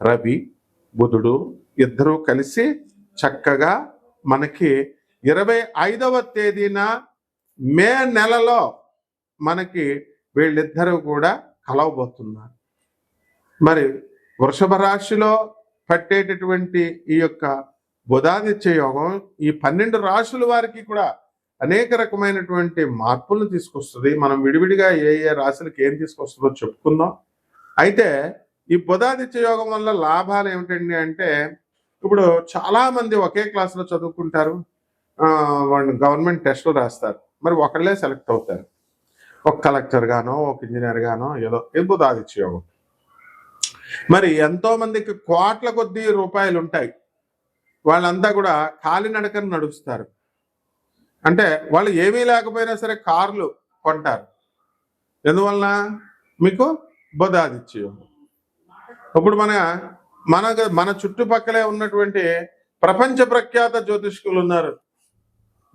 రవి బుధుడు ఇద్దరూ కలిసి చక్కగా మనకి ఇరవై ఐదవ తేదీన మే నెలలో మనకి వీళ్ళిద్దరూ కూడా కలవబోతున్నారు. మరి వృషభ రాశిలో పట్టేటటువంటి ఈ యొక్క బుధాదిత్య యోగం ఈ పన్నెండు రాశుల వారికి కూడా అనేక రకమైనటువంటి మార్పులను తీసుకొస్తుంది. మనం విడివిడిగా ఏ ఏ రాశులకి ఏం తీసుకొస్తుందో చెప్పుకుందాం. అయితే ఈ బుధాదిత్య యోగం వల్ల లాభాలు ఏమిటండి అంటే ఇప్పుడు చాలామంది ఒకే క్లాసులో చదువుకుంటారు వాళ్ళు గవర్నమెంట్ టెస్టులు రాస్తారు. మరి ఒకళ్ళే సెలెక్ట్ అవుతారు. ఒక కలెక్టర్ గానో ఒక ఇంజనీర్ గానో ఏదో ఇది బుధాదిత్య యోగం. మరి ఎంతో మందికి కోట్ల కొద్ది రూపాయలు ఉంటాయి. వాళ్ళంతా కూడా కాలినడకన నడుస్తారు. అంటే వాళ్ళు ఏమీ లేకపోయినా సరే కార్లు కొంటారు. ఎందువలన? మీకు బుధాదిత్య యోగం. ఇప్పుడు మన మన మన చుట్టుపక్కలే ఉన్నటువంటి ప్రపంచ ప్రఖ్యాత జ్యోతిష్కులు ఉన్నారు.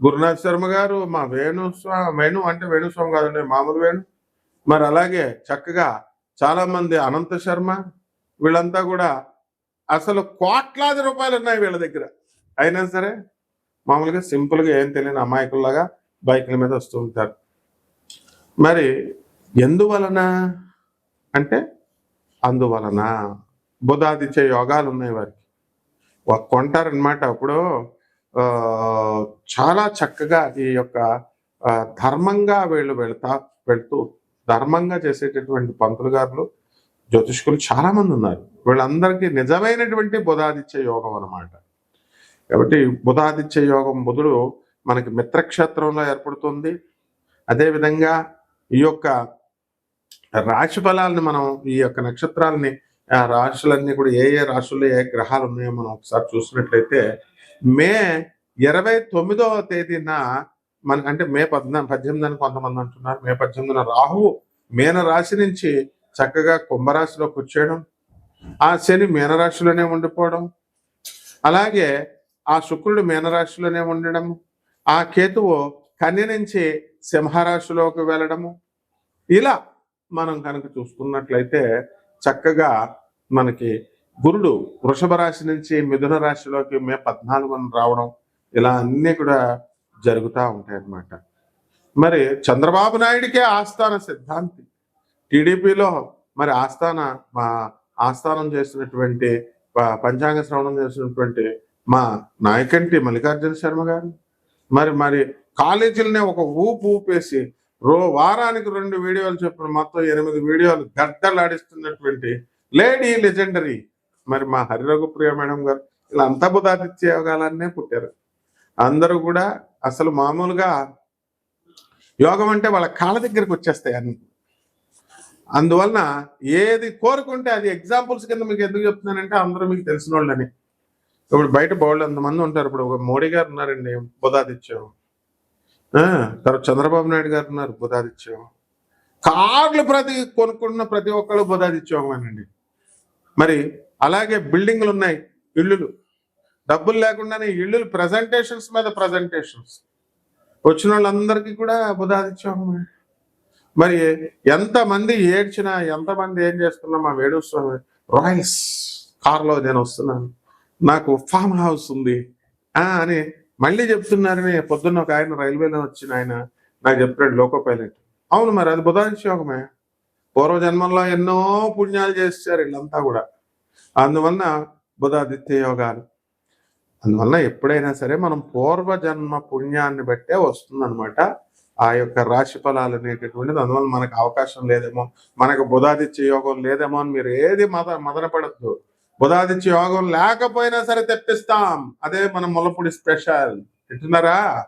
గురునాథ్ శర్మ గారు మా వేణుస్వామి వేణు అంటే వేణుస్వామి కాదండి మామూలు వేణు. మరి అలాగే చక్కగా చాలా మంది అనంత శర్మ వీళ్ళంతా కూడా అసలు కోట్లాది రూపాయలు ఉన్నాయి వీళ్ళ దగ్గర. అయినా సరే మామూలుగా సింపుల్గా ఏం తెలియని అమాయకుల్లాగా బైకుల మీద వస్తూ ఉంటారు. మరి ఎందువలన? అంటే అందువలన బుధాదిత్య యోగాలు ఉన్నాయి వారికి కొంటారనమాట అప్పుడు చాలా చక్కగా ఈ యొక్క ధర్మంగా వీళ్ళు వెళ్తా వెళ్తూ ధర్మంగా చేసేటటువంటి పంతులు గారులు జ్యోతిష్కులు చాలామంది ఉన్నారు. వీళ్ళందరికీ నిజమైనటువంటి బుధాదిత్య యోగం అనమాట కాబట్టి బుధాదిత్య యోగం బుధుడు మనకి మిత్రక్షేత్రంలో ఏర్పడుతుంది. అదేవిధంగా ఈ యొక్క రాశి ఫలాలని మనం ఈ యొక్క నక్షత్రాలని ఆ రాశులన్నీ కూడా ఏ ఏ రాశుల్లో ఏ గ్రహాలు ఉన్నాయో మనం ఒకసారి చూసినట్లయితే మే ఇరవై తొమ్మిదవ తేదీన మన అంటే మే పద్నా పద్దెనిమిది కొంతమంది అంటున్నారు. మే పద్దెనిమిదిన రాహువు మీన రాశి నుంచి చక్కగా కుంభరాశిలోకి వచ్చేయడం ఆ శని మీనరాశిలోనే ఉండిపోవడం అలాగే ఆ శుక్రుడు మీనరాశిలోనే ఉండడం ఆ కేతువు కన్య నుంచి సింహరాశిలోకి వెళ్ళడము ఇలా మనం కనుక చూసుకున్నట్లయితే చక్కగా మనకి గురుడు వృషభ రాశి నుంచి మిథున రాశిలోకి మే పద్నాలుగున రావడం ఇలా అన్నీ కూడా జరుగుతూ ఉంటాయి అన్నమాట మరి చంద్రబాబు నాయుడికే ఆస్థాన సిద్ధాంతి. టీడీపీలో మరి ఆస్థాన మా ఆస్థానం చేసినటువంటి పంచాంగ శ్రవణం చేసినటువంటి మా నాయకంటి మల్లికార్జున శర్మ గారు. మరి మరి కాలేజీలనే ఒక ఊపు ఊపేసి రో వారానికి రెండు వీడియోలు చెప్పిన మొత్తం ఎనిమిది వీడియోలు గద్దలాడిస్తున్నటువంటి లేడీ లెజెండరీ. మరి మా హరిరఘుప్రియ మేడం గారు ఇలా అంతబుధాదిత్య యోగాలన్నే పుట్టారు. అందరూ కూడా అసలు మామూలుగా యోగం అంటే వాళ్ళ కాళ్ళ దగ్గరికి వచ్చేస్తాయి అన్ని. అందువలన ఏది కోరుకుంటే అది ఎగ్జాంపుల్స్ కింద మీకు ఎందుకు చెప్తున్నానంటే అందరూ మీకు తెలిసిన వాళ్ళని ఇప్పుడు బయట బోళ్ళు అంతమంది ఉంటారు. ఇప్పుడు ఒక మోడీ గారు ఉన్నారండి బుధాదిత్యం. తర్వాత చంద్రబాబు నాయుడు గారు ఉన్నారు బుధాదిత్యం. కార్లు ప్రతి కొనుక్కున్న ప్రతి ఒక్కళ్ళు బుధాదిత్యోగమేనండి మరి అలాగే బిల్డింగ్లు ఉన్నాయి ఇల్లులు. డబ్బులు లేకుండానే ఇల్లులు ప్రజెంటేషన్స్ మీద ప్రజెంటేషన్స్ వచ్చిన వాళ్ళందరికీ కూడా బుధాదిత్యోగమే మరి ఎంతమంది ఏడ్చినా ఎంతమంది ఏం చేస్తున్నా మా వేణుస్వామి రాయల్స్ కార్లో నేను వస్తున్నాను. నాకు ఫామ్ హౌస్ ఉంది. అని మళ్ళీ చెప్తున్నారని పొద్దున్న ఒక ఆయన రైల్వేలో వచ్చిన ఆయన నాకు చెప్పాడు లోకో పైలట్. అవును మరి అది బుధాదిత్యోగమే పూర్వజన్మంలో ఎన్నో పుణ్యాలు చేశారు వీళ్ళంతా కూడా. అందువలన బుధాదిత్య యోగాలు. అందువల్ల ఎప్పుడైనా సరే మనం పూర్వజన్మ పుణ్యాన్ని బట్టే వస్తుందన్నమాట. ఆ యొక్క రాశి ఫలాలు అనేటటువంటిది అందువల్ల మనకు అవకాశం లేదేమో మనకు బుధాదిత్య యోగం లేదేమో అని మీరు ఏది మద మదనపడద్దు. బుధాదిత్య యోగం లేకపోయినా సరే తెప్పిస్తాం. అదే మన ములపూడి స్పెషల్. వింటున్నారా?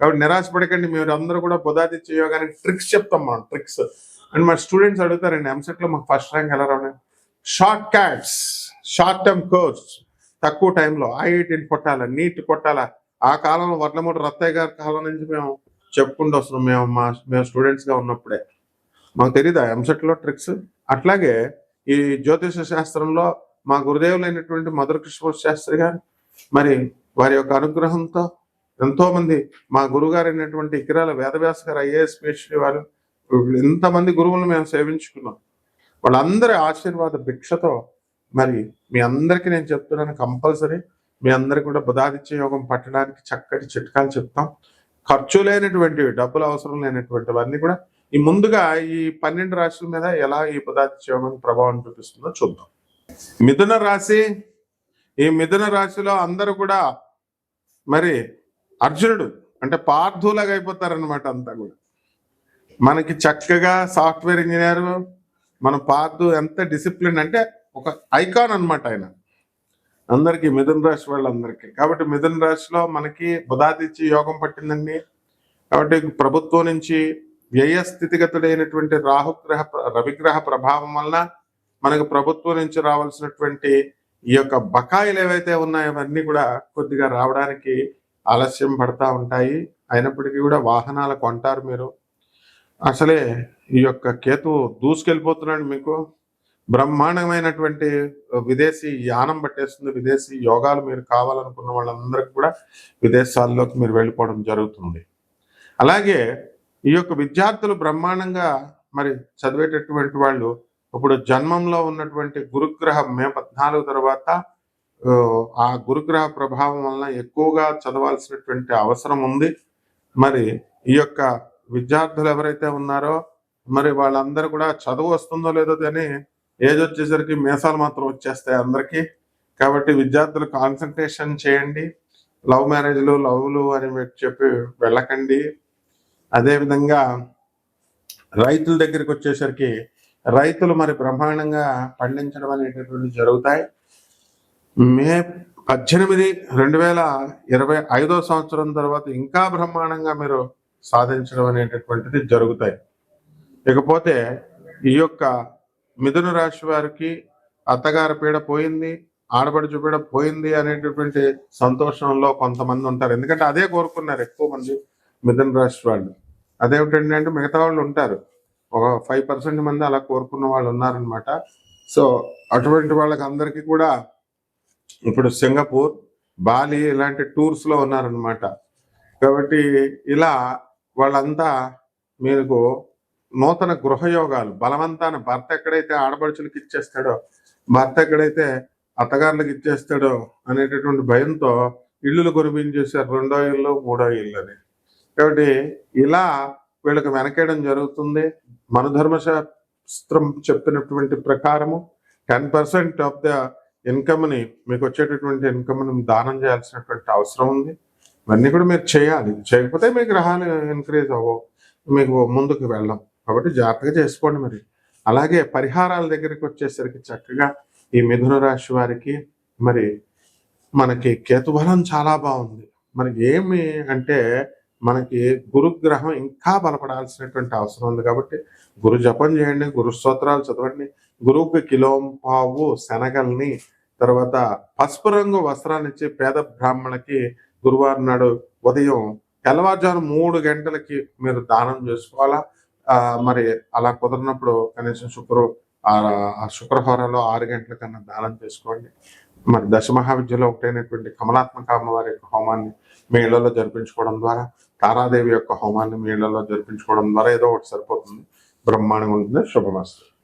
కాబట్టి నిరాశపడకండి. మీరు అందరూ కూడా బుధాదిత్య యోగానికి ట్రిక్స్ చెప్తాం మనం ట్రిక్స్. అండ్ మా స్టూడెంట్స్ అడుగుతారండి ఎంసెట్లో మాకు ఫస్ట్ ర్యాంక్ ఎలా రావడం shortcuts short term course. తక్కువ టైంలో ఐఐటీని కొట్టాలా నీట్ కొట్టాలా? ఆ కాలంలో వడ్లమూడి రత్తయ్య గారి కాలం నుంచి మేము చెప్పుకుంటూ వస్తున్నాం. మేము మా మేము స్టూడెంట్స్గా ఉన్నప్పుడే. మాకు తెలియదా ఎంసెట్లో ట్రిక్స్? అట్లాగే ఈ జ్యోతిష శాస్త్రంలో మా గురుదేవులైనటువంటి మధుర కృష్ణ శాస్త్రి గారు మరి వారి యొక్క అనుగ్రహంతో ఎంతో మంది మా గురుగారు అయినటువంటి ఇకిరాల వేదవ్యాస గారు ఐఏఎస్ పిహెచ్డి వారు ఎంతమంది గురువులను మేము సేవించుకున్నాం. వాళ్ళందరి ఆశీర్వాద భిక్షతో మరి మీ అందరికీ నేను చెప్తున్నాను కంపల్సరీ. మీ అందరికి కూడా బుధాదిత్య యోగం పట్టడానికి చక్కటి చిట్కాలు చెప్తాం. ఖర్చు లేనటువంటివి డబ్బులు అవసరం లేనటువంటివన్నీ కూడా ఈ ముందుగా ఈ పన్నెండు రాశుల మీద ఎలా ఈ బుధాదిత్య యోగం ప్రభావం చూపిస్తుందో చూద్దాం. మిథున రాశి ఈ మిథున రాశిలో అందరూ కూడా మరి అర్జునుడు అంటే పార్థులాగా అయిపోతారనమాట అంతా కూడా. మనకి చక్కగా సాఫ్ట్వేర్ ఇంజనీర్ మన పార్థు ఎంత డిసిప్లిన్ అంటే ఒక ఐకాన్ అన్నమాట ఆయన. అందరికి మిథున రాశి వాళ్ళందరికీ. కాబట్టి మిథున రాశిలో మనకి బుధాదిత్య యోగం పట్టిందండి. కాబట్టి ప్రభుత్వం నుంచి వ్యయ స్థితిగతుడైనటువంటి రాహుగ్రహ రవిగ్రహ ప్రభావం వలన మనకు ప్రభుత్వం నుంచి రావాల్సినటువంటి ఈ యొక్క బకాయిలు ఏవైతే ఉన్నాయో అవన్నీ కూడా కొద్దిగా రావడానికి ఆలస్యం పడతా ఉంటాయి. అయినప్పటికీ కూడా వాహనాలు కొంటారు మీరు. అసలే ఈ యొక్క కేతు దూసుకెళ్ళిపోతున్నాడు మీకు. బ్రహ్మాండమైనటువంటి విదేశీ యానం పట్టేస్తుంది. విదేశీ యోగాలు మీరు కావాలనుకున్న వాళ్ళందరికీ కూడా విదేశాల్లోకి మీరు వెళ్ళిపోవడం జరుగుతుంది. అలాగే ఈ యొక్క విద్యార్థులు బ్రహ్మాండంగా మరి చదివేటటువంటి వాళ్ళు ఇప్పుడు జన్మంలో ఉన్నటువంటి గురుగ్రహ మే పద్నాలుగు తర్వాత ఆ, గురుగ్రహ ప్రభావం వలన ఎక్కువగా చదవాల్సినటువంటి అవసరం ఉంది. మరి ఈ యొక్క విద్యార్థులు ఎవరైతే ఉన్నారో మరి వాళ్ళందరూ కూడా చదువు వస్తుందో లేదో కానీ ఏజ్ వచ్చేసరికి మీసాలు మాత్రం వచ్చేస్తాయి అందరికీ. కాబట్టి విద్యార్థులు కాన్సన్ట్రేషన్ చేయండి. లవ్ మ్యారేజ్లు లవ్లు అని చెప్పి వెళ్ళకండి. అదేవిధంగా రైతుల దగ్గరికి వచ్చేసరికి రైతులు మరి బ్రహ్మాండంగా పండించడం అనేటటువంటి జరుగుతాయి. మే పద్దెనిమిది రెండు వేల ఇరవై ఐదో సంవత్సరం తర్వాత ఇంకా బ్రహ్మాండంగా మీరు సాధించడం అనేటటువంటిది జరుగుతాయి. ఇకపోతే ఈ యొక్క మిథున రాశి వారికి అత్తగారి పీడ పోయింది ఆడపడుచు పీడ పోయింది అనేటటువంటి సంతోషంలో కొంతమంది ఉంటారు. ఎందుకంటే అదే కోరుకున్నారు ఎక్కువ మంది మిథున రాశి వాళ్ళు. అదేమిటంటే మిగతా వాళ్ళు ఉంటారు. ఒక ఫైవ్ పర్సెంట్ మంది అలా కోరుకున్న వాళ్ళు ఉన్నారనమాట సో అటువంటి వాళ్ళకి అందరికీ కూడా ఇప్పుడు సింగపూర్ బాలి ఇలాంటి టూర్స్లో ఉన్నారనమాట కాబట్టి ఇలా వాళ్ళంతా మీకు నూతన గృహయోగాలు బలవంతాన భర్త ఎక్కడైతే ఆడపడుచులకు ఇచ్చేస్తాడో భర్త ఎక్కడైతే అత్తగారులకు ఇచ్చేస్తాడో అనేటటువంటి భయంతో ఇల్లులు కురిపించేశారు రెండో ఇల్లు మూడో ఇల్లు అని. కాబట్టి ఇలా వీళ్ళకి వెనకేయడం జరుగుతుంది. మన ధర్మశాస్త్రం చెప్పినటువంటి ప్రకారము టెన్ పర్సెంట్ ఆఫ్ ద ఇన్కమ్ని మీకు వచ్చేటటువంటి ఇన్కమ్ని దానం చేయాల్సినటువంటి అవసరం ఉంది. ఇవన్నీ కూడా మీరు చేయాలి. చేయకపోతే మీ గ్రహాలు ఇంక్రీజ్ అవ్వవు. మీకు ముందుకు వెళ్ళం కాబట్టి జాగ్రత్తగా చేసుకోండి మరి. అలాగే పరిహారాల దగ్గరికి వచ్చేసరికి చక్కగా ఈ మిథున రాశి వారికి మరి మనకి కేతుబలం చాలా బాగుంది. మనకి ఏమి అంటే మనకి గురుగ్రహం ఇంకా బలపడాల్సినటువంటి అవసరం ఉంది కాబట్టి గురు జపం చేయండి గురు స్తోత్రాలు చదవండి. గురువుకి కిలోం పావు శనగల్ని తర్వాత పసుపు రంగు వస్త్రాన్ని ఇచ్చి పేద బ్రాహ్మణకి గురువారం నాడు ఉదయం తెల్లవారుజాము మూడు గంటలకి మీరు దానం చేసుకోవాలా? మరి అలా కుదరినప్పుడు కనీసం శుక్ర ఆ శుక్రవారంలో ఆరు గంటల కన్నా దానం చేసుకోండి. మరి దశ మహావిద్యలో ఒకటైనటువంటి కమలాత్మక అమ్మవారి యొక్క హోమాన్ని మీ ఇళ్ళలో జరిపించుకోవడం ద్వారా తారాదేవి యొక్క హోమాన్ని మీ ఇళ్ళలో జరిపించుకోవడం ద్వారా ఏదో ఒకటి సరిపోతుంది. బ్రహ్మాండంగా ఉంటుంది. శుభమస్తు.